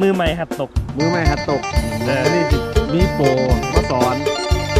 มือใหม่หัดตก มือไม่หัดตกเอออันนี้สิมีโปรมาสอน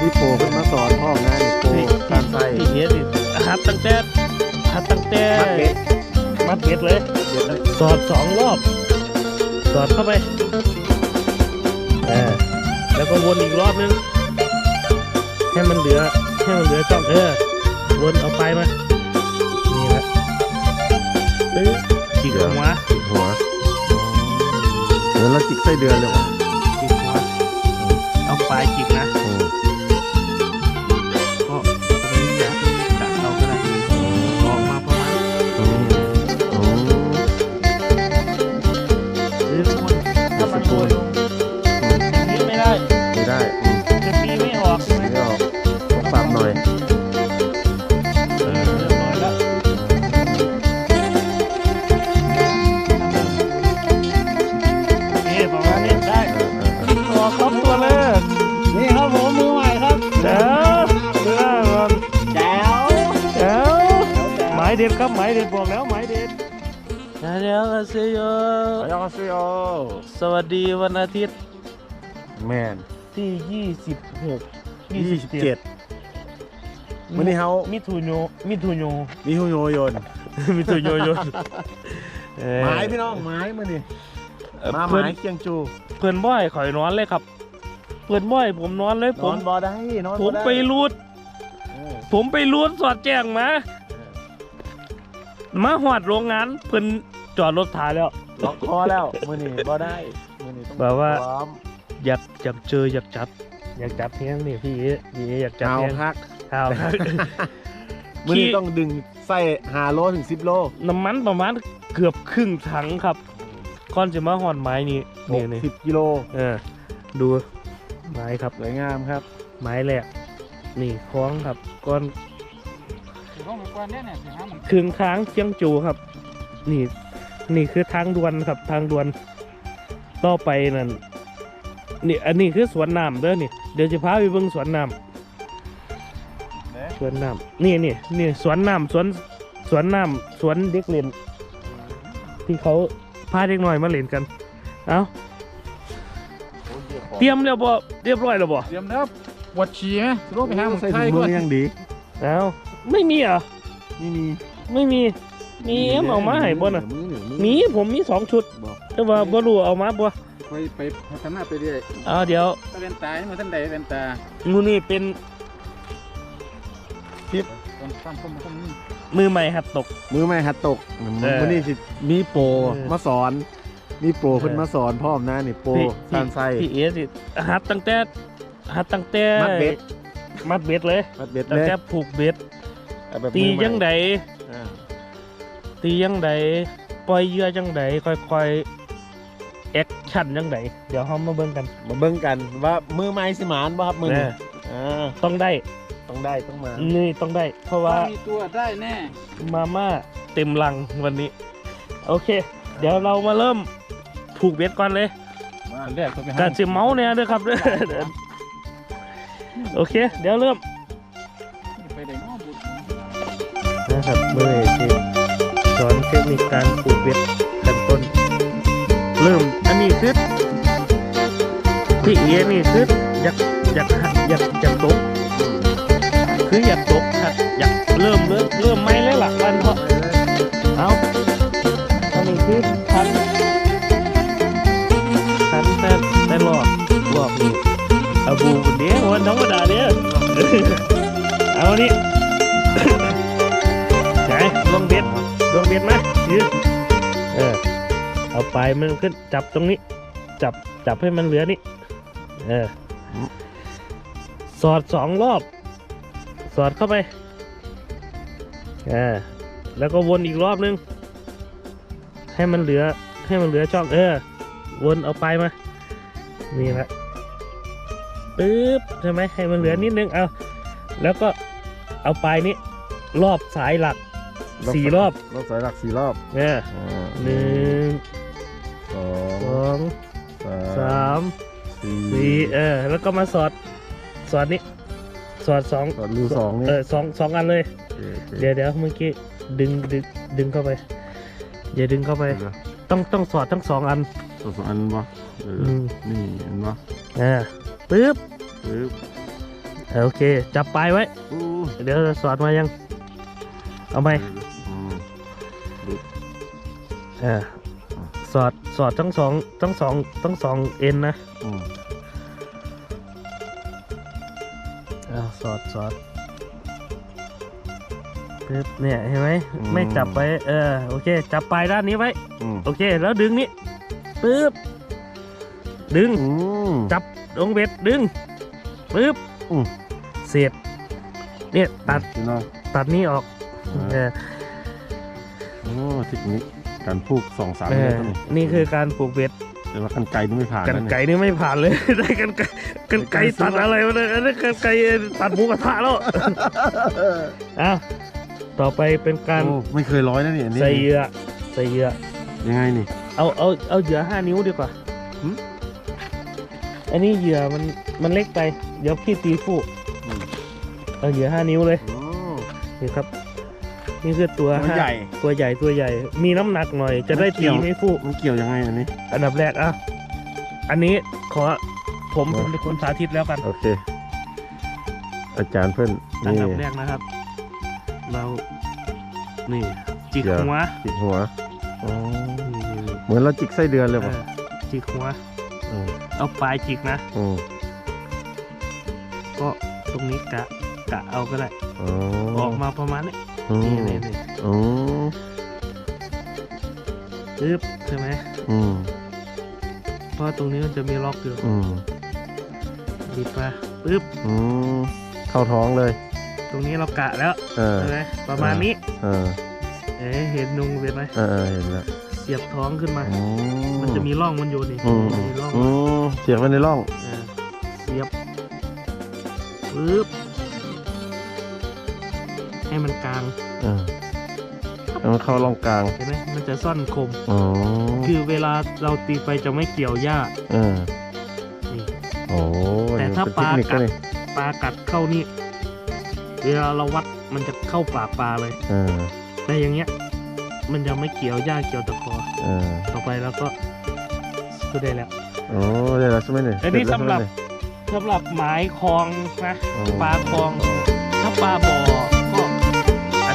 มีโปรเพิ่นมาสอนพ่อมนะนี่โปรการใส่ที่เฮ็ดนี่หัดตั้งแต่หัดตั้งแต่มัดเบ็ดมัดเบ็ดเลย เบ็ดนะสอดสองรอบ สอดเข้าไปเออแล้วก็วนอีกรอบนึง ให้มันเหลือ ให้มันเหลือช่องเออ วนเอาไปมา นี่แหละเอ้ยจิกออกมาจิกหัวเหมือนเรา จิกไส้เดือนเลยว่ะจิกหัวเอาปลายจิก เด็ดครับหมายเด็ดบอกแล้วหมายเด็ดเดี๋ยวกันเซียยองซิโอสวัสดีวันอาทิตย์แมนที่26ยี่สิบเจ็ดวันนี้เขามิถุโยมิถุโยมีฮูโยโยนมิถุโยโยเอ่อไม้พี่น้องไม้มานี่เอ่อมาเพื่อนไม้เคียงจู เพื่อนบ่อยข่อยนอนเลยครับ เพื่อนบ่อยผมนอนเลยนผอมนบ่ได้นอนผบ่มได้ไปรูดเออผมไปรูดสอดแจ้งมา มาหอดโรงงานเพื่อนจอดรถถ่ายแล้ว ล็อกคอแล้ว มือนี่บ่ได้ มือนี่ต้องแบบว่า พร้อมอยากอยากเจออยากจับ อยากจับเพียงนี่พี่เอ๋พี่เอ๋อยากจับเอาเพียงฮักเอาครับ มือนี่ขี้ต้องดึงใส่หาโลถึงสิบโลน้ำมันประมาณเกือบครึ่งถังครับก่อนจะมาหอดไม้นี่นี่นี่สิบกิโลเออ ดูไม้ครับ สวยงามครับ ไม้แหลกนี่คล้องครับก้อน ห้องกวนเนี่ยเนี่ยสิฮะมันครึ่งทางเชียงจูครับ นี่ นี่คือทางด่วนครับทางด่วนต่อไปนั่นนี่อันนี้คือสวนน้ำเด้อนี่เดี๋ยวจะพาไปเบิ่งสวนน้ำสวนน้ำนี่นี่นี่สวนน้ำสวนสวนน้ำสวนเด็กเล่นที่เขาพาเด็กหน่อยมาเล่นกัน เอาเตรียมแล้วบ่เรียบร้อยแล้วบ่เตรียมแล้วปวดฉี่ไหมสโลไปหาหมอใส่ไทถุยงมืก่อนอยังดีเอา ไม่มีเหรอะนี่มีไม่มี มีเอ็มเอามาให้บ่น่ะ มือหนึ่งอมีผมมีสองชุด บอกแต่ว่าบ่รู้เอามาบ่ไปไปพัฒนาไปเรื่อยเอาเดี๋ยวถ้าเป็นตาให้มาท่านใดเป็นตางูนี่เป็นตอนตั้งข้อมูลข้อมูลมือใหม่หัดตก มือไม่หัดตกเออมือนี่สิมีโปรเออมาสอน มีโปรเพิ่นเออมาสอนพ่อมนะนี่โปรพี่การใส่พี่เอสิหัดตั้งแต่หัดตั้งแต่มัดเบ็ด มัดเบ็ดเลย มัดเบ็ดตั้งเลยแต่ผูกเบ็ด เอาแบบตีมือใหม่ยังไดอ่าตียังไดปล่อยเหยื่อจังไดค่อยๆแอคชั่นจังไดเดี๋ยวเฮามาเบิ่งกันมาเบิ่งกันว่ามือไม้สิหมานบ่ครับมือเอนี้ออ่าต้องได้ ต้องได้ต้องมานี่ต้องได้ เพราะว่าถ้ามีตัวได้แน่มาม่าเต็มลังวันนี้ โอเค เดี๋ยวเรามาเริ่มผูกเบ็ดก่อนเลยมาแรกตัวไปหาการจะเมาส์เนี่ยด้วยครับเด้อโอเค เดี๋ยวเริ่มไปได้ง้อบุญ นะครับเมื่อที่สอนเทคนิคการผูกเบ็ดขั้นต้น เริ่มอันนี้คือพี่เอนี่คืออยากอยากหัดอยากอยากตกคืออยากตกหัดอยากเริ่มเริ่มเริ่มไม่เลยล่ะมันเพราะเอาอันนี้คือคันคันแต่แต่รอบรอบนี้อาบูเดียววันธรรมดาเดียเอาอันนี้ ลงเบ็ดมายืนเออเอาไปมันขึ้นจับตรงนี้ จับจับให้มันเหลือนี่เออสอดสองรอบ สอดเข้าไปเอ่าแล้วก็วนอีกรอบนึง ให้มันเหลือให้มันเหลือช่องเออ วนเอาไปมานี่ละปึ๊บใช่ไหมให้มันเหลือนิดนึงเอาแล้วก็เอาไปนี้รอบสายหลัก สี่รอบรอบสายหลักสี่รอบเนี่ยอ่าหนึ่งสอสองสาสามสี่สี่เออแล้วก็มาสอดสอดนี้สอดสองสอดรูสองนี่เออสองสองอันเลยโอเคเดี๋ยวเดี๋ยวเมื่อกี้ดึงดึงดึงเข้าไปอย่าดึงเข้าไป เดี๋ยวต้องต้องสอดทั้งสองอันตัวสองอันบ่เอออืมนี่อันบ่อ่าปึ๊บปึ๊บเออโอเค จับปลายไว้ อู้เดี๋ยวจะสอดมายัง เอาไหมอื มอ่าสอดสอดทั้งสองทั้งสองทั้งสองเอ็นนะอืมอ่าสอดสอดปึ๊บเนี่ยเห็นไหมไม่จับไว้เออโอเค จับปลายด้านนี้ไว้ อืมโอเค แล้วดึงนี้ปึ๊บดึง อืม จับลงเบ็ดดึงปึ๊บอืม เสียบเนี่ยตัด พี่น้องตัดนี้ออกอ่าเออ โอ้เทคนิคการพูกสองสามเอเมอตรนี่นี่คือการปลูกเบ็ดแต่ว่ากันไกลนี่ไม่ผ่านกันนะเนี่ยไก่นี่ไม่ผ่านเลย ได้กันไก่กันไก่ตัดอะไรวะเนี่ยอันนี้กันไก่ตัดหมูกระทะแล้วอ้าวต่อไปเป็นการโอ้ไม่เคยร้อยนะเนี่ยอันนี่ใส่เหยื่อใส่เหยื่อยังไงนี่เอาเอาเอาเหยื่อห้านิ้วดีกว่าหืมอันนี้เหยื่อมันมันเล็กไป เดี๋ยวพี่ตีฟูกอืมเอาเหยื่อห้านิ้วเลยโอ้นี่ครับ นี่คือตัวตัวใหญ่าตัวใหญ่ตัวใหญ่ มีน้ำหนักหน่อย จะได้มันเกี่ตียวไม่ฟูกมันเกี่ยวยังไงอันนี้ อันดับแรกอะอันนี้ขอผมโอ้ผมเป็นคนสาธิตแล้วกันโอเค อาจารย์เพื่อนอันนี่ดับแรกนะครับ เรา นี่จิกเดี๋ยวหัวจิกหัวอ๋อนี่นี่นี่เหมือนเราจิกไส้เดือนเลยเอป่ะอจิกหัว อืมเอาปลายจิกนะ อืมก็ตรงนี้กะกะเอาก็ได้ อ๋อออกมาประมาณนี้ อืนี่มนี่นี่อืมปึ๊บใช่ไหมอืมเพราะตรงนี้มันจะมีล็อกอยู่อืมบิดมาปึ๊บอืมเข้าท้องเลย ตรงนี้เรากะแล้วเออ ใช่ไหมประมาณนี้ เออ เอ๊ะเห็นนุงเป็นไหมเออเออเห็นแล้วเสียบท้องขึ้นมา อืมันจะมีร่องมันอยู่นี่อืมอืมมีร่องอืมเสียบไว้ในร่อง เออเสียบปึ๊บ ให้มันกลางเออแล้วมันเข้าร่องกลางเห็นไหมมันจะซ่อนคม อ๋อคือเวลาเราตีไปจะไม่เกี่ยวหญ้าเออนี่ โอ้แต่ถ้าเป็นเทคนิคปลากัด ก็นี่ปลากัดเข้านี่ เวลาเราวัดมันจะเข้าปากปลาเลยเออแต่อย่างเงี้ย มันจะไม่เกี่ยวหญ้าเกี่ยวตะกอเออต่อไปแล้วก็ก็ได้แล้ว โอ้ได้แล้วใช่ไหมเนี่ยอันนี้เสร็จสำหรับแล้วใช่ไมสำหรับหมายคลองนะอ๋อ ปลาคลองถ้าปลาบ่อ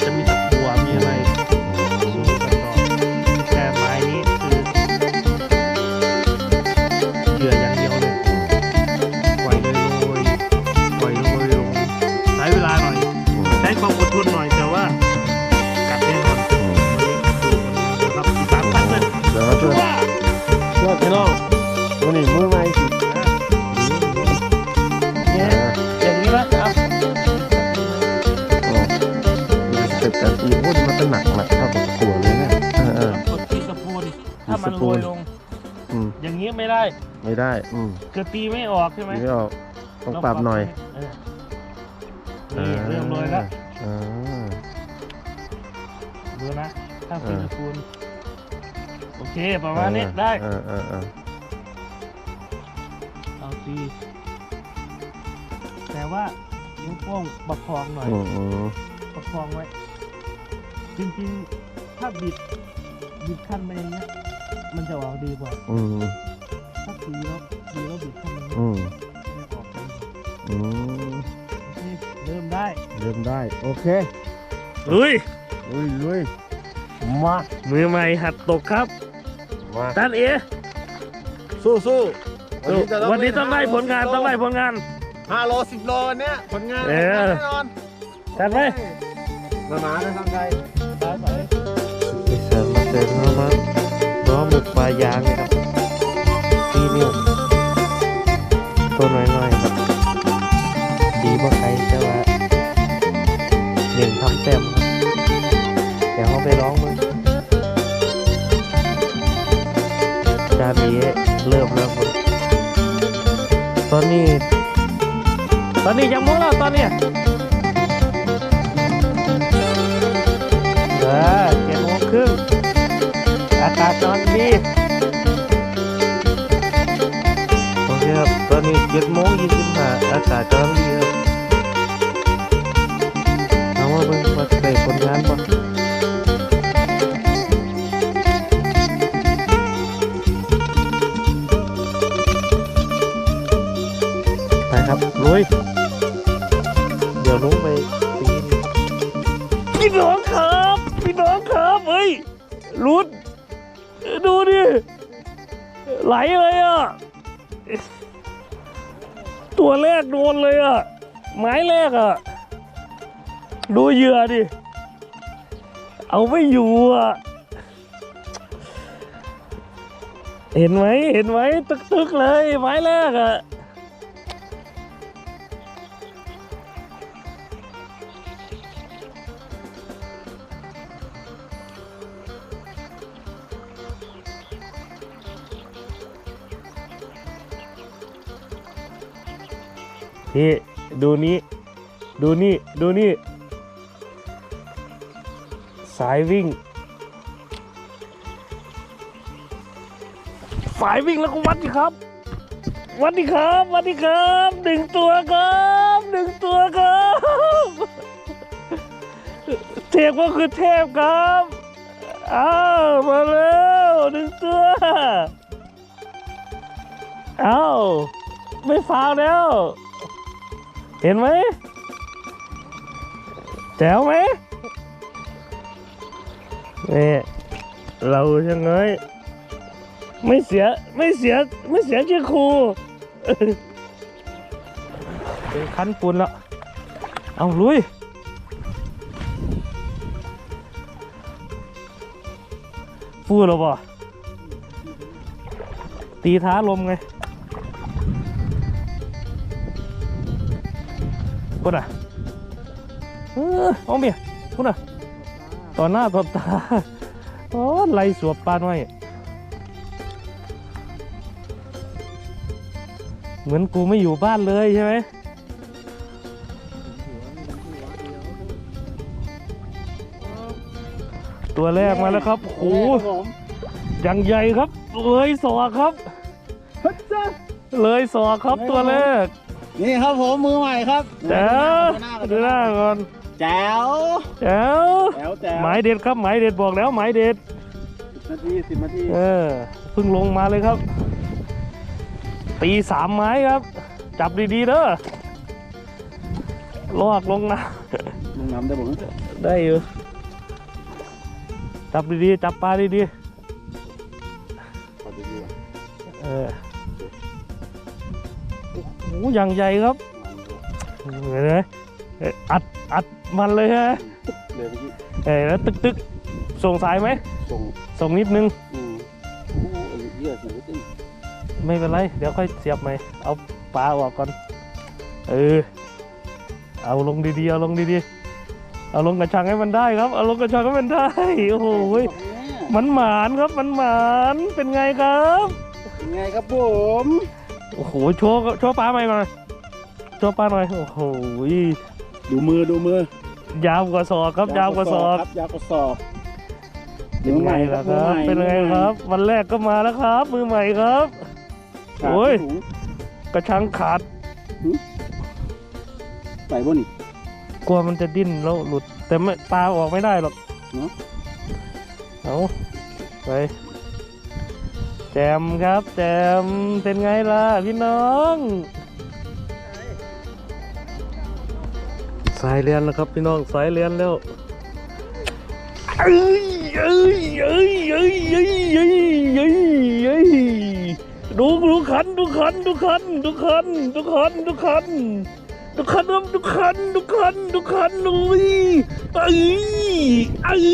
ก็อ อืมอย่างนี้ไม่ได้ไม่ได้ อืมคือตีไม่ออกใช่ไหมไม่ออกต้องปรับหน่อยเออนี่เริ่มโรยแล้วอ่าดูนะถ้าเป็นเออสปูนโอเคประมาณนี้ได้เออเออเออเอาตีแต่ว่านิ้วโป้งประคองหน่อยอืมอืมประคองไว้ จริงๆ ถ้าบิดบิดขั้นไปอย่างเงี้ย มันจะออกดีกว่าอืมถ้าตีแล้วตีแล้วบิดขั้นอย่างเงี้ยอืมไม่ออกดีกว่าอืมโอเคเริ่มได้เริ่มได้ โอเคลุยลุยลุยมามือใหม่หัดตกครับมาตันเอสู้สู้วันนี้ต้องได้ผลงานต้องได้ผลงานห้าโลสิบโลวันเนี้ยผลงานเออแน่นอนจัดไปมาหมาจะทำไงนี่เสริมมาเสริมเข้ามา ล้อหมึกปลายางเลยครับตีนิ้วตัวน้อยๆครับดีบ่ใครแต่ว่าหนึ่งทำเต็มครับเดี๋ยวเขาไปร้องมึงจานดีเริ่มแล้วคนตอนนี้ ตอนนี้ยังโมงแล้วตอนนี้ ตาจอนดีโอเคครับตอนนี้เจ็ดโมงยี่สิบห้าอากาศกำลังดีครัเอาว่าเพิ่งมาใส่ผลงานก่ไปครับลุยเดี๋ยวลุงไปปีนพี่หลวงเขา ไหลเลยอะ ตัวแรกโดนเลยอะ ไม้แรกอะ ดูเหยื่อดิ เอาไม่อยู่อะ เห็นไหมเห็นไหมตึกตึกๆเลย ไม้แรกอะ นี่ดูนี้ ดูนี่ ดูนี่ สายวิ่ง สายวิ่งแล้วก็วัดดิครับ วัดดิครับวัดดิครับหนึ่งตัวครับหนึ่งตัวครับเทพก็คือเทพครับอ้าวมาแล้วหนึ่งตัวอ้าวไม่ฟาวแล้ว เห็นไหมแจ๋วไหมนี่เราช่างไงไม่เสียไม่เสียไม่เสียชื่อครูเป็นคันปูนแล้วเอาลุยฟูหรอบ่ตีท้าลมไง พูดอะเออเอาเมียพูดอะต่อหน้าต่อตาโอ้ไล่สวบปลาหน่อยเหมือนกูไม่อยู่บ้านเลยใช่ไหมตัวแรกมาแล้วครับโอ้โหผมอย่างใหญ่ครับ เลยสอกครับฮัจจ้าเลยสอกครับตัวแรก นี่ครับผมมือใหม่ครับ แจ๋วดูดูหหน้าน้าก่อนก่อนแจ๋วแจ๋วแจ๋วแจ๋วหมายเด็ดครับหมายเด็ดบอกแล้วหมายเด็ดนาทีสิบนาทีเออเพิ่งลงมาเลยครับ ตีสามไม้ครับ จับดีๆเด้อลอกลงนะลงน้ำได้ผมได้อยู่จับดีๆจับปลาดีขอดูดีๆเออโอ้โหอย่างใหญ่ครับ เห็นไหมเอ๊ะอัดอัดมันเลยฮะเลยเมื่อกี้เออแล้วตึกตึกๆส่งสายไหมส่งส่งนิดนึง อืมโอ้ยเยอะสิเต้นไม่เป็นไร เดี๋ยวค่อยเสียบใหม่เอาปลาออกก่อน เออ เอาลงดีๆ เอาลงดีๆ เอาลงกระชังให้มันได้ครับ เอาลงกระชังให้มันได้ โอ้โหยมันหมานครับ มันหมาน เป็นไงครับ เป็นไงครับผม โอ้โห โชว์โชว์ปลาใหม่หน่อย โชว์ปลาหน่อย โอ้โหยดูมือดูมือยาวกว่าศอกครับ ยาวกว่าศอกครับยาวกว่าศอกเป็นไงล่ะครับ เป็นไงครับ วันแรกก็มาแล้วครับ มือใหม่ครับโอ้ยกระชังขาดใส่บ่นี่กลัวมันจะดิ้นแล้วหลุด แต่ไม่ปลาออกไม่ได้หรอกเนอะเอาไปแจมครับ แจมเป็นไงล่ะพี่น้อง สายเรียนแล้วครับพี่น้องสายเรียนแล้วเอ้ยเอ้ยเอ้ยเอ้ยเอ้ยเอ้ยเอ้ยเอ้ยดูดูขันดูขันดูขันดูขันดูขันดูขันดูขันดูขันดูขันดูขันอุ้ยเอ้ยเอ้ย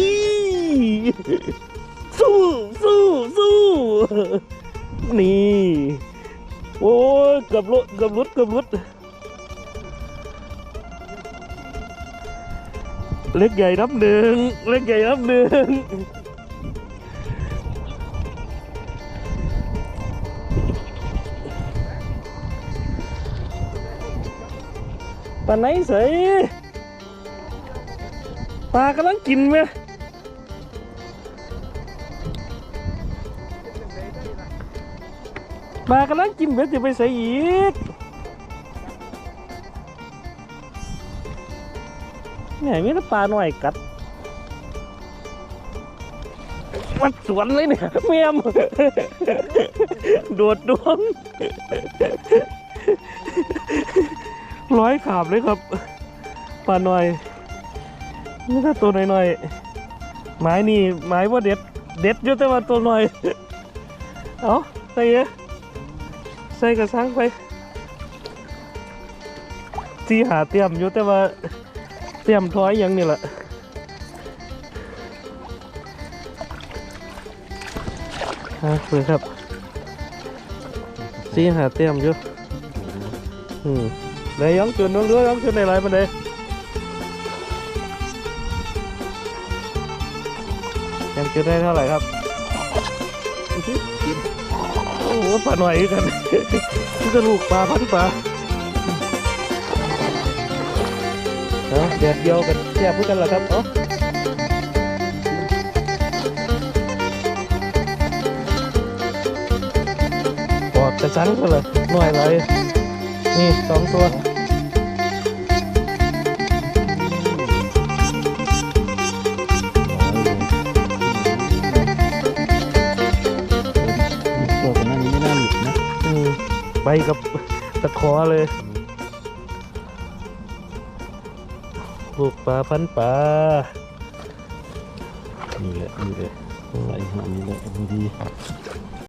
สู้สู้สู้นี่โอ้ยกือบลุดเกือบลุดเกือบลุ เล็กใหญ่นับหนึ่งเล็กใหญ่นับหนึ่งปลาไหนเสปลากำลังกินไหมปลากำลังกินเบ็ดจะไปใส่อีก เนี่ยมีแต่ปลาหน่อยกัดมันสวนเลยเนี่ยเมียมโดดดวงร้อยขาบเลยครับปลาหน่อยนี่ถ้าตัวหน่อยๆไม้นี่ไม้ว่าเด็ด เด็ดอยู่แต่ว่าตัวหน่อยเอาใส่เยอะใส่กระสังไปที่หาเตรียมอยู่แต่ว่า เตรียมท้อยอยังนี่แหละฮะเลยครับที่หาเตรียมอยู่อืมเลยย้องจุนนู้นเรือย้องจุนในไรมันเลยยังจุนได้เท่าไหร่ครับโอ้โหปลาหน่อยกันนี่จะลูกปลาพันปลา เนาะเดี๋ยวเดียวกันแยกพูดกันเหรอครับเอ้าบอกกระชังกันเลยหน่อยไรนี่สองตัวตัวกันนั้นนี้ไม่น่าหลุดนะอืมไปกับตะขอเลย ลูกปลาพันปลานี่แหละนี่แหละใส่หางนี่แหละพอดี